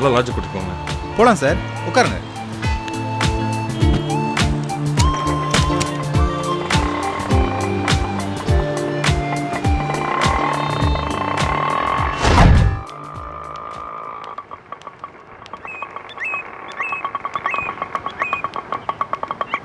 நல்ல லாட்ஜ் கூட்டிட்டு போங்க போலாம் சார். உட்காருங்க.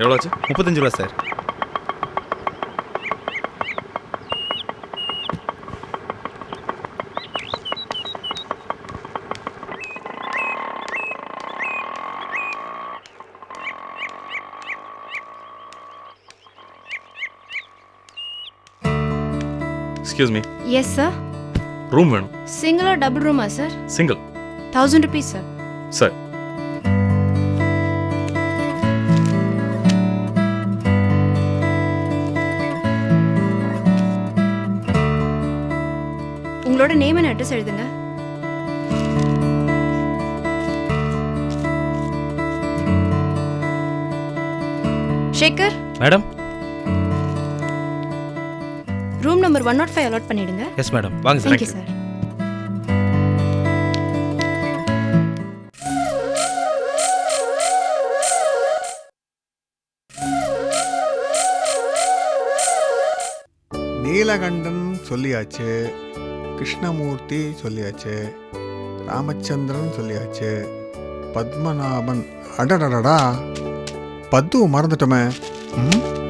எவ்வளோ ஆச்சு? முப்பத்தஞ்சு ரூபா sir. Excuse me yes sir room வேணும். சிங்கிளா டபுள் ரூமா sir single thousand rupees sir sir உங்களோட நேம் அண்ட் அட்ரஸ் எழுதுங்க. Shekar madam room number one nought five allot பண்ணிடுங்க. எஸ் மேடம் வாங்க sir thank you sir Neelakantan சொல்லியாச்சு கிருஷ்ணமூர்த்தி சொல்லியாச்சு ராமச்சந்திரன் சொல்லியாச்சு பத்மநாபன் அடடடடா. பத்து மறந்துட்டோமே. ம்?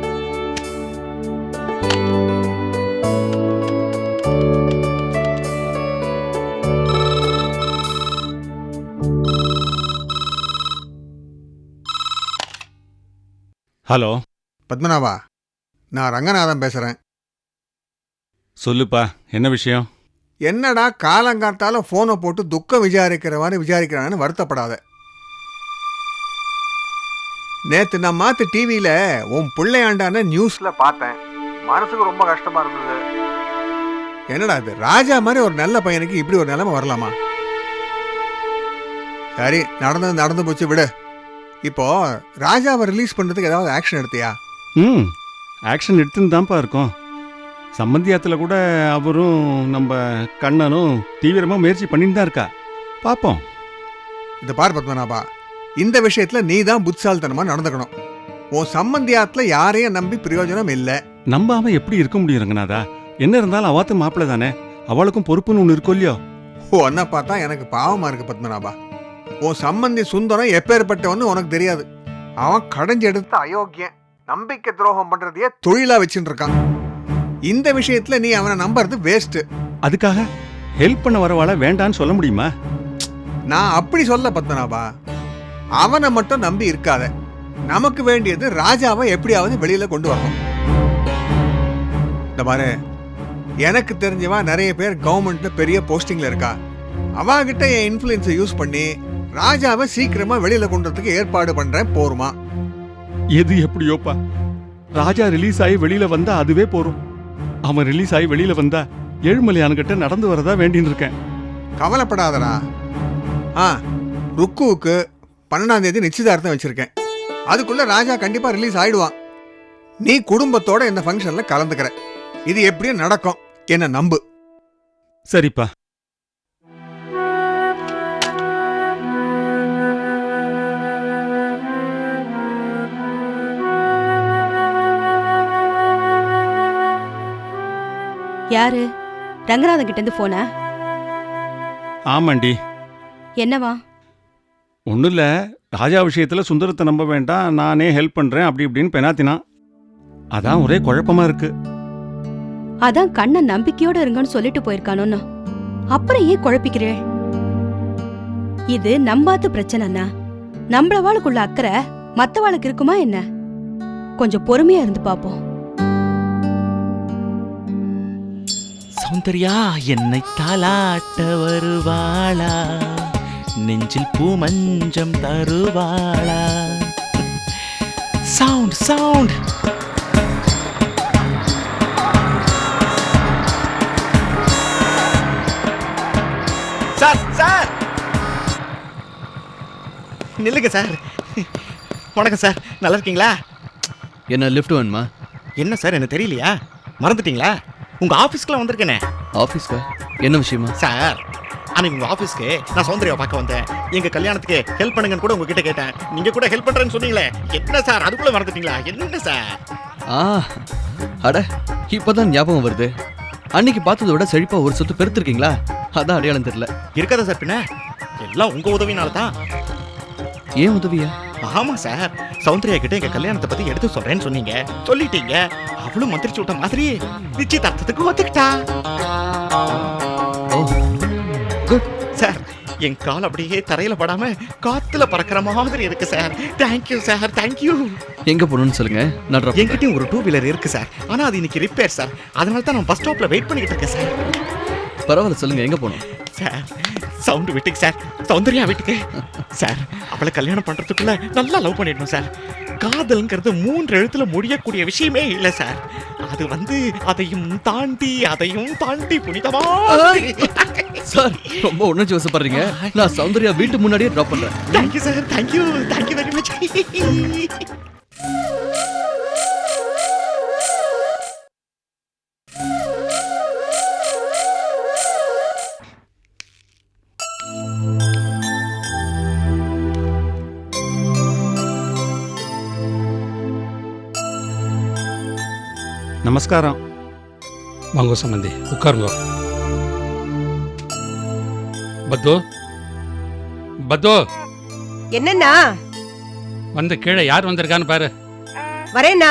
ஹலோ. பத்மநாபா நான் ரங்கநாதன் பேசுகிறேன் சொல்லுப்பா என்ன விஷயம்? என்னடா காலங்காத்தால ஃபோனை போட்டு துக்கம் விசாரிக்கிற மாதிரி விசாரிக்கிறான்னு வருத்தப்படாத. நேத்து நான் மாத்து டிவியில உன் பிள்ளையாண்டான நியூஸ்ல பார்த்தேன். மனசுக்கு ரொம்ப கஷ்டமா இருந்தது. என்னடா இது ராஜா மாதிரி ஒரு நல்ல பையனுக்கு இப்படி ஒரு நிலைமை வரலாமா? சரி நடந்தது நடந்து போச்சு விடு. இப்போ ராஜாவை ரிலீஸ் பண்றதுக்கு ஏதாவது ஆக்ஷன் எடுத்தியா? ம் ஆக்ஷன் எடுத்துன்னு தான்ப்பா இருக்கோம். சம்மந்தியாத்தில் கூட அவரும் நம்ம கண்ணனும் தீவிரமாக முயற்சி பண்ணிட்டு தான் இருக்கா. பார்ப்போம் இந்த பார் பத்மநாபா இந்த விஷயத்துல நீ தான் புத்திசாலித்தனமா நடந்துக்கணும். உன் சம்பந்தியாத்துல யாரையும் நம்பி பிரயோஜனம் இல்லை. நம்பாம எப்படி இருக்க முடியும் ரங்கநாதா? என்ன இருந்தாலும் அவாத்து மாப்பிள்ளை தானே? அவளுக்கும் பொறுப்புன்னு ஒன்று இருக்கும் இல்லையோ? உன்னை பார்த்தா எனக்கு பாவமா இருக்கு பத்மநாபா. உன் சம்பந்தி சுந்தரம் எப்பேற்பட்டவன்னு உனக்கு தெரியாது. அவன் கடைஞ்சு எடுத்த அயோக்கியன் நம்பிக்கை துரோகம் பண்றதையே தொழிலா வச்சுட்டு இருக்கான். இந்த விஷயத்துல நீ அவனை நம்புறது வேஸ்ட் அதுக்காக ஹெல்ப் பண்ண வரவாள வேண்டான்னு சொல்ல முடியுமா? நான் அப்படி சொல்ல பத்மநாபா அவனை மட்டும் நம்பி இருக்காத. நமக்கு வேண்டியது ராஜாவை எப்படியாவது வெளியில கொண்டு வரணும். இந்த பாரு எனக்கு தெரிஞ்சவா நிறைய பேர் கவர்மெண்ட்ல பெரிய போஸ்டிங்ல இருக்கா. அவகிட்ட என் இன்ஃப்ளூயன்ஸை யூஸ் பண்ணி ராஜாவை சீக்கிரமா வெளியில கொண்டு வரதுக்கு ஏற்பாடு பண்றேன் போருமா? எது எப்படியோப்பா? ராஜா ரிலீஸ் ஆகி வெளியில வந்தா அதுவே போறோம் அவன் ரிலீஸ் ஆகி வெளியில வந்தா ஏழுமலையானுகிட்ட நடந்து வரதா வேண்டின்னு இருக்கேன். கவலைப்படாதடா. ஆ ருக்குவுக்கு பன்னெண்டாம் தேதி நிச்சயதார்த்தம் வச்சிருக்கேன். அதுக்குள்ள ராஜா கண்டிப்பா ரிலீஸ் ஆயிடுவான். நீ குடும்பத்தோட இந்த ஃபங்க்ஷன்ல கலந்துக்கிற. இது எப்படியும் நடக்கும். என்ன நம்பு. சரிப்பா. யாரு? ரங்கநாதன் கிட்ட இருந்து போன? ஆமாண்டி. என்னவா? ஒன்றும் இல்லை ராஜா விஷயத்தில் சுந்தரத்தை நம்ப வேண்டாம் நானே ஹெல்ப் பண்ணுறேன் அப்படி இப்படின்னு பெனாத்தினான் அதான் ஒரே குழப்பமா இருக்கு. அதான் கண்ணன் நம்பிக்கையோட இருங்கன்னு சொல்லிட்டு போயிருக்கானோன்னு. அப்புறம் ஏன் குழப்பிக்கிறே? இது நம்பாத்து பிரச்சனைனா நம்மளவாளுக்குள்ள அக்கறை மத்தவாளுக்கு இருக்குமா என்ன? கொஞ்சம் பொறுமையா இருந்து பாப்போம். சௌந்தர்யா என்னை தாலாட்ட வருவாளா? நெஞ்சில் பூமஞ்சம் தருவாளா? Sound sound sir sir. நில்லுங்க சார். வணக்கம் சார். நல்லா இருக்கீங்களா? என்ன லிஃப்ட் வேணுமா? என்ன சார்? என்ன தெரியலையா? மறந்துட்டீங்களா? உங்க ஆபீஸ்க்குலாம் வந்திருக்கேனே. ஆஃபீஸ்க்கா என்ன விஷயமா? சார் அன்னைக்கு உங்க ஆபீஸ்க்கு நான் சௌந்தர்யா பார்க்க வந்தேன். எங்க கல்யாணத்துக்கு ஹெல்ப் பண்ணுங்கன்னு கூட உங்ககிட்ட கேட்டேன். நீங்க கூட ஹெல்ப் பண்றேன்னு சொன்னீங்களே. என்ன சார் அதுக்குள்ள மறந்துட்டீங்களா? என்ன சார்? ஆ அட இப்பதான் ஞாபகம் வருது. அன்னைக்கு பார்த்ததை விட செழிப்பா ஒரு சொத்து பெருத்திருக்கீங்களா? அதான் அடையாளம் தெரியல. இருக்காதா சார் பின்ன? எல்லாம் உங்க உதவினால தான். ஏன் உதவியா? ஆமா சார். சௌந்தர்யா கிட்ட எங்க கல்யாணத்தை பத்தி எடுத்து சொல்றேன்னு சொன்னீங்க. சொல்லிட்டீங்க. அவளும் மந்திரிச்சு விட்ட மாதிரி நிச்சயதார்த்தத்துக்கு ஒத்துக்கிட்டா. குட் சார் என் கால் அப்படியே தரையில படாம காத்துல பறக்கிற மாதிரி இருக்கு சார். Thank you sir. தேங்க்யூ எங்க போகணும்னு சொல்லுங்க. நான். என்கிட்டயும் ஒரு டூ வீலர் இருக்கு சார். ஆனா அது இன்னைக்கு ரிப்பேர் சார். அதனால தான் நான் பஸ் ஸ்டாப்ல வெயிட் பண்ணிட்டு இருக்கேன் சார். பரவாயில்ல சொல்லுங்க. எங்க போகணும்? சார் சவுண்ட் வீட்டுக்கு சார். சௌந்தர்யா வீட்டுக்கு. சார் அவளை கல்யாணம் பண்றதுக்குள்ள நல்லா லவ் பண்ணிடணும் சார். காதல்ங்கிறது மூன்று எழுத்துல முடியக்கூடிய விஷயமே இல்லை சார். அது வந்து அதையும் தாண்டி அதையும் தாண்டி புனிதமா. சார் ரொம்ப உணர்ச்சி வசப்படுறீங்க. நான் சௌந்தர்யா வீட்டு முன்னாடியே டிராப் பண்றேன். Thank you sir thank you thank you very much நமஸ்காரம். வாங்க சம்பந்தி உட்காருங்க. பத்து. பத்து. என்னண்ணா? வந்து கீழே யார் வந்திருக்கான்னு பாரு. வரேண்ணா.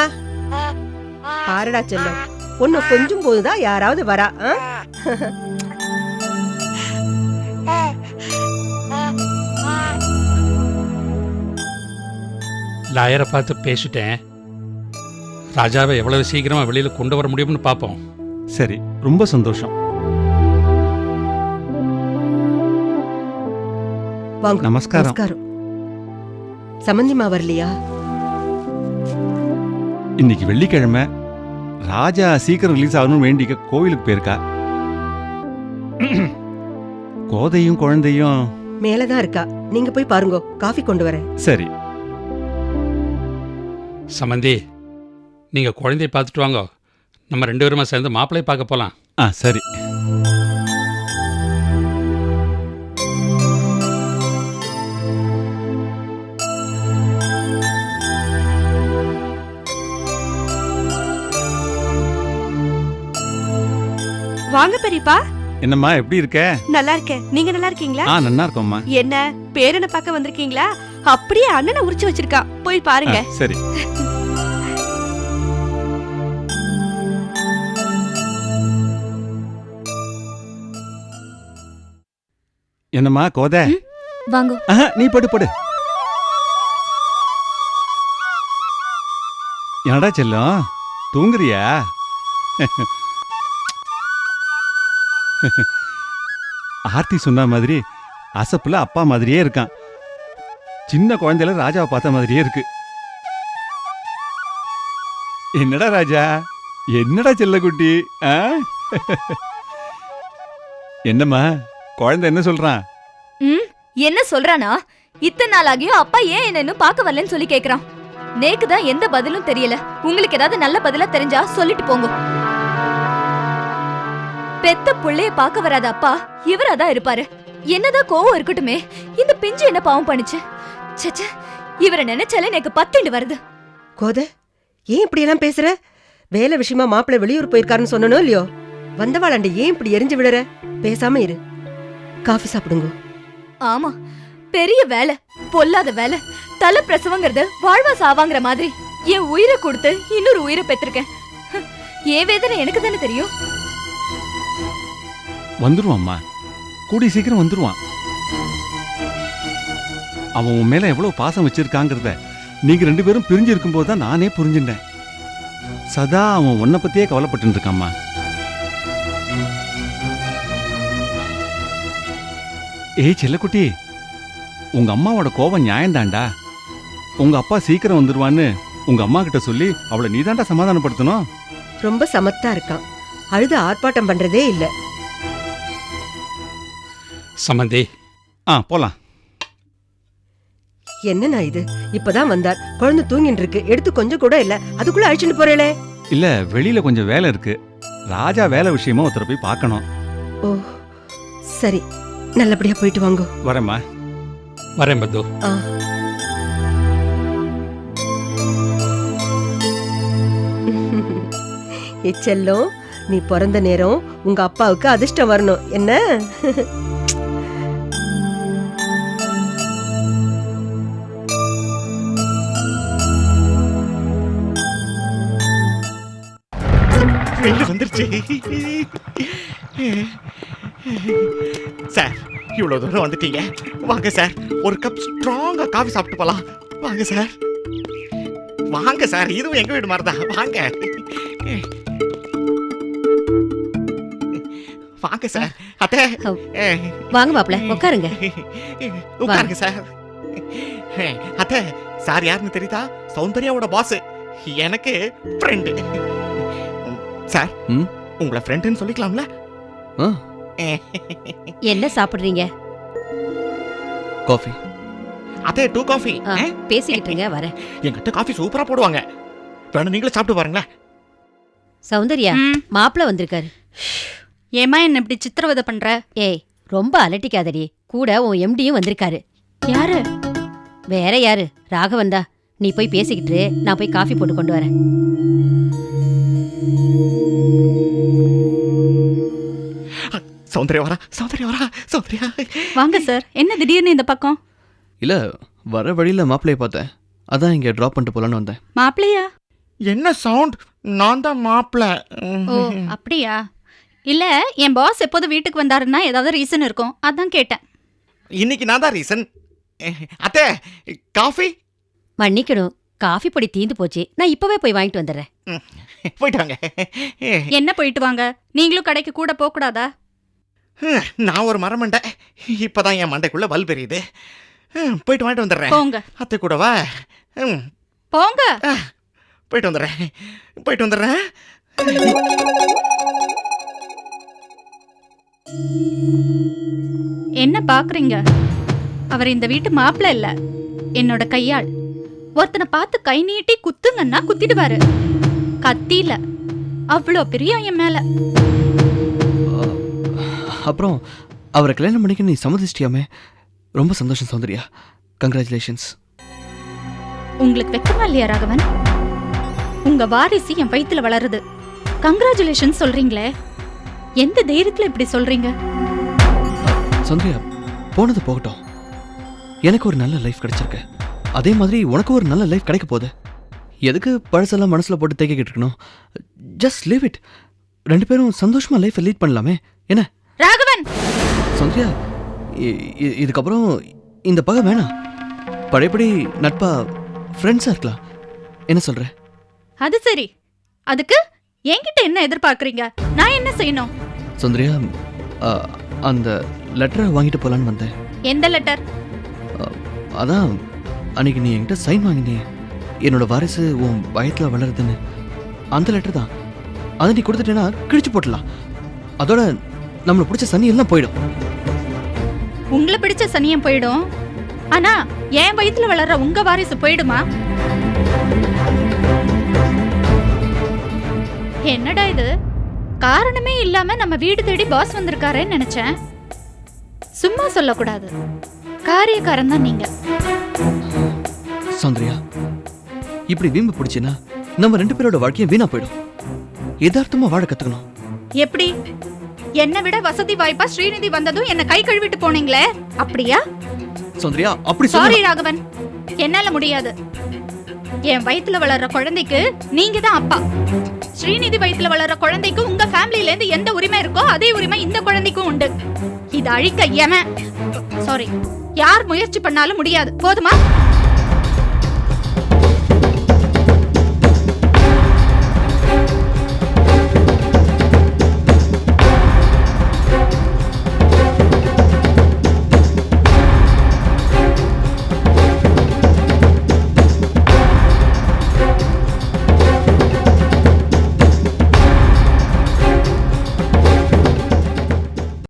பாருடா செல்லம் ஒன்னு கொஞ்சம் போதுதான் யாராவது வரா ஆ? லாயரை பார்த்து பேசிட்டேன். ராஜாவை எவ்வளவு சீக்கிரமா வெளியில கொண்டு வர முடியும்னு பார்ப்போம். சரி ரொம்ப சந்தோஷம். வாங்க. நமஸ்காரம். நமஸ்காரம். சம்பந்திமா வரலையா? இன்னைக்கு வெள்ளிக்கிழமை. ராஜா சீக்கிரம் ரிலீஸ் ஆகணும்னு வேண்டிக்க கோவிலுக்கு போயிருக்கா. கோதையும் குழந்தையும். மேலதான் இருக்கா. நீங்க போய் பாருங்க. காஃபி கொண்டு வரேன். சரி. சம்பந்தி நீங்க குழந்தைய பார்த்துட்டு வாங்க. நம்ம ரெண்டு பேருமா சேர்ந்து மாப்பிள்ளைய பார்க்க போலாம். ஆ சரி. வாங்க பெரியப்பா. என்னம்மா எப்படி இருக்க? நல்லா இருக்கேன். நீங்க நல்லா இருக்கீங்களா? ஆ நல்லா இருக்கோம்மா. என்ன பேரனை பார்க்க வந்திருக்கீங்களா? அப்படியே அண்ணனை உரிச்சு வச்சிருக்கான். போய் பாருங்க. சரி. என்னம்மா கோதை? வாங்க. நீ படு படு. என்னடா செல்லம்? தூங்குறியா? ஆர்த்தி சொன்ன மாதிரி அசப்புல அப்பா மாதிரியே இருக்கான். சின்ன குழந்தையில ராஜாவை பார்த்த மாதிரியே இருக்கு. என்னடா ராஜா? என்னடா செல்லக்குட்டி? ஆ? என்னம்மா? குழந்தை என்ன சொல்றான்? ம் என்ன சொல்றானா? இத்தனை நாள் ஆகியும் அப்பா ஏன் என்ன இன்னும் பார்க்க வரலன்னு சொல்லி கேக்குறான். நேக்கு தான் எந்த பதிலும் தெரியல. உங்களுக்கு ஏதாவது நல்ல பதிலா தெரிஞ்சா சொல்லிட்டு போங்க. பெத்த புள்ளைய பார்க்க வராத அப்பா இவரா தான் இருப்பாரு. என்னதான் கோவம் இருக்கட்டுமே இந்த பிஞ்சு என்ன பாவம் பண்ணுச்சு? ச்சே இவரை நினைச்சாலே எனக்கு பத்திண்டு வருது. கோத ஏன் இப்படி எல்லாம் பேசுற? வேலை விஷயமா மாப்பிள்ளை வெளியூர் போயிருக்காருன்னு சொன்னனோ இல்லையோ? வந்தவாளாண்ட ஏன் இப்படி எரிஞ்சு விடுற பேசாம இரு. காஃபி சாப்பிடுங்க. ஆமா பெரிய வேலை பொல்லாத வேலை தலை பிரசவங்கிறது வாழ்வா சாவாங்கிற மாதிரி. என் உயிரை கொடுத்து இன்னொரு உயிரை பெற்றிருக்கேன். என் வேதனை எனக்கு தானே தெரியும்? வந்துருவாம்மா கூடி சீக்கிரம் வந்துருவான். அவன் உன் மேல எவ்வளவு பாசம் வச்சிருக்காங்கிறத நீங்க ரெண்டு பேரும் பிரிஞ்சு இருக்கும்போது தான் நானே புரிஞ்சுட்டேன். சதா அவன் உன்னை பத்தியே கவலைப்பட்டு இருக்காம்மா ஏய் செல்லக்குட்டி உங்க அம்மாவோட கோபம் நியாயம்தான்டா. உங்க அப்பா சீக்கிரம் வந்துருவான்னு உங்க அம்மா கிட்ட சொல்லி அவளை நீதான்டா சமாதானப்படுத்தணும்? ரொம்ப சமத்தா இருக்கான். அழுது ஆர்ப்பாட்டம் பண்றதே இல்ல. சம்பந்தி ஆ போலாம். என்னண்ணா இது? இப்பதான் வந்தார் குழந்தை தூங்கிட்டு இருக்கு எடுத்து கொஞ்சம் கூட இல்ல. அதுக்குள்ள அழிச்சுட்டு போறேளே. இல்ல வெளியில கொஞ்சம் வேலை இருக்கு. ராஜா வேலை விஷயமா ஒருத்தரை போய் பார்க்கணும். ஓ சரி. நல்லபடியா போயிட்டு வாங்கோ. வரேம்மா. வரேன் பத்து. செல்லம் நீ பிறந்த நேரம் உங்க அப்பாவுக்கு அதிர்ஷ்டம் வரணும். என்ன? வந்துருச்சு. சார் இவ்வளோ தூரம் வந்துட்டீங்க. வாங்க சார் ஒரு கப் ஸ்ட்ராங்கா காஃபி சாப்பிட்டு போலாம். வாங்க சார் வாங்க சார் இதுவும் எங்க வீடு மாதிரி தான் வாங்க. வாங்க சார் அத்தை. வாங்க மாப்ள உட்காருங்க. உட்காருங்க சார் அத்தை சார் யாருன்னு தெரியுதா? சௌந்தர்யாவோட பாஸ் எனக்கு ஃப்ரெண்டு சார் ம்? உங்களை ஃப்ரெண்டுன்னு சொல்லிக்கலாம்ல? ஆ. என்ன சாப்பிடுறீங்க? காஃபி அதே டூ காஃபி பேசிக்கிட்டு இருங்க வரேன். எங்கிட்ட காஃபி சூப்பரா போடுவாங்க. வேணும் நீங்களும் சாப்பிட்டு பாருங்களேன். சௌந்தர்யா மாப்பிள வந்திருக்காரு. ஏமா என்ன இப்படி சித்திரவதை பண்ற? ஏய் ரொம்ப அலட்டிக்காதடி. கூட உன் எம்டியும் வந்திருக்காரு. யாரு? வேற யாரு? ராகவன் தான். நீ போய் பேசிக்கிட்டு நான் போய் காஃபி போட்டு கொண்டு வரேன். சௌந்தர்யா வரா சௌந்தர்யா வரா சௌந்தர்யா. வாங்க சார் என்ன திடீர்னு இந்த பக்கம்? இல்ல வர வழியில மாப்பிள்ளைய பார்த்தேன். அதான் இங்க டிராப் பண்ணிட்டு போலான்னு வந்தேன். மாப்பிள்ளையா? என்ன சவுண்ட் நான் தான் மாப்பிள ஓ அப்படியா? இல்ல என் பாஸ் எப்போது வீட்டுக்கு வந்தாருன்னா ஏதாவது ரீசன் இருக்கும். அதான் கேட்டேன். இன்னைக்கு நான் தான் ரீசன் அத்தை காஃபி மன்னிக்கணும். காஃபி பொடி தீந்து போச்சு. நான் இப்பவே போய் வாங்கிட்டு வந்துடுறேன். போயிட்டு வாங்க. என்ன போயிட்டு வாங்க? நீங்களும் கடைக்கு கூட போக கூடாதா நான் ஒரு மரமண்டை. இப்பதான் என் மண்டைக்குள்ள பல்ப் எரியுது ம், போயிட்டு வாங்கிட்டு வந்துடுறேன். போங்க. அத்தை கூடவா போங்க. போயிட்டு வந்துடுறேன். போயிட்டு வந்துடுறேன். என்ன பாக்குறீங்க? அவர் இந்த வீட்டு மாப்பிள்ள இல்ல. என்னோட கையாள். ஒருத்தனை பார்த்து கை நீட்டி குத்துங்கன்னா குத்திடுவாரு. கத்தியில. அவ்வளோ பிரியம் என் மேல. அப்புறம் அவரை கல்யாணம் பண்ணிக்க நீ சம்மதிச்சிட்டியாமே? ரொம்ப சந்தோஷம் சௌந்தர்யா. கங்க்ராச்சுலேஷன்ஸ் உங்களுக்கு வெக்கமா இல்லையா ராகவன்? உங்க வாரிசு என் வயித்துல வளருது. கங்க்ராச்சுலேஷன் சொல்றீங்களே. எந்த தைரியத்துல இப்படி சொல்றீங்க? சௌந்தர்யா போனது போகட்டும். எனக்கு ஒரு நல்ல லைஃப் கிடைச்சிருக்கு. அதே மாதிரி உனக்கு ஒரு நல்ல லைஃப் கிடைக்க போகுது. எதுக்கு பழசெல்லாம் மனசுல போட்டு தேக்கிக்கிட்டு இருக்கணும்? ஜஸ்ட் லீவ் இட் ரெண்டு பேரும் சந்தோஷமா லைஃப்பை லீட் பண்ணலாமே. என்ன? ராகவன்! இ- இதுக்கப்புறம் இந்த பகை வேணாம். பழையபடி நட்பா ஃப்ரெண்ட்ஸாக இருக்கலாம். என்ன சொல்ற? அது சரி. அதுக்கு என்கிட்ட என்ன எதிர்பார்க்கறீங்க? நான் என்ன செய்யணும்? சௌந்தர்யா அந்த லெட்டரை வாங்கிட்டு போலான்னு வந்தேன். எந்த லெட்டர் அதான் அன்னைக்கு நீ என்கிட்ட சைன் வாங்கினியே. என்னோட வாரிசு உன் வயத்தில் வளருதுன்னு. அந்த லெட்டர் தான். அதை நீ கொடுத்துட்டேன்னா கிழிச்சு போட்டுடலாம். அதோட நம்மளை பிடிச்ச சனி எல்லாம் போயிடும். உங்களை பிடிச்ச சனியம் போயிடும். ஆனா என் வயித்துல வளர்ற உங்க வாரிசு போயிடுமா? என்னடா இது? காரணமே இல்லாம நம்ம வீடு தேடி பாஸ் வந்திருக்காரேன்னு நினைச்சேன். சும்மா சொல்லக்கூடாது. காரியக்காரன் தான் நீங்க. சௌந்தர்யா இப்படி வீம்பு பிடிச்சின்னா நம்ம ரெண்டு பேரோட வாழ்க்கையும் வீணா போயிடும். யதார்த்தமா வாழ கத்துக்கணும். எப்படி? என்னை விட வசதி வாய்ப்பா ஸ்ரீநிதி வந்ததும் என்ன கை கழுவிட்டு போனீங்களே. அப்படியா? சௌந்தர்யா அப்படி சாரி ராகவன். என்னால முடியாது. என் வயித்துல வளர்ற குழந்தைக்கு நீங்க தான் அப்பா. ஸ்ரீநிதி வயித்துல வளர்ற குழந்தைக்கு உங்க ஃபேமிலில இருந்து எந்த உரிமை இருக்கோ அதே உரிமை இந்த குழந்தைக்கும் உண்டு. இது அழிக்க எமன் சாரி யார் முயற்சி பண்ணாலும் முடியாது. போதுமா?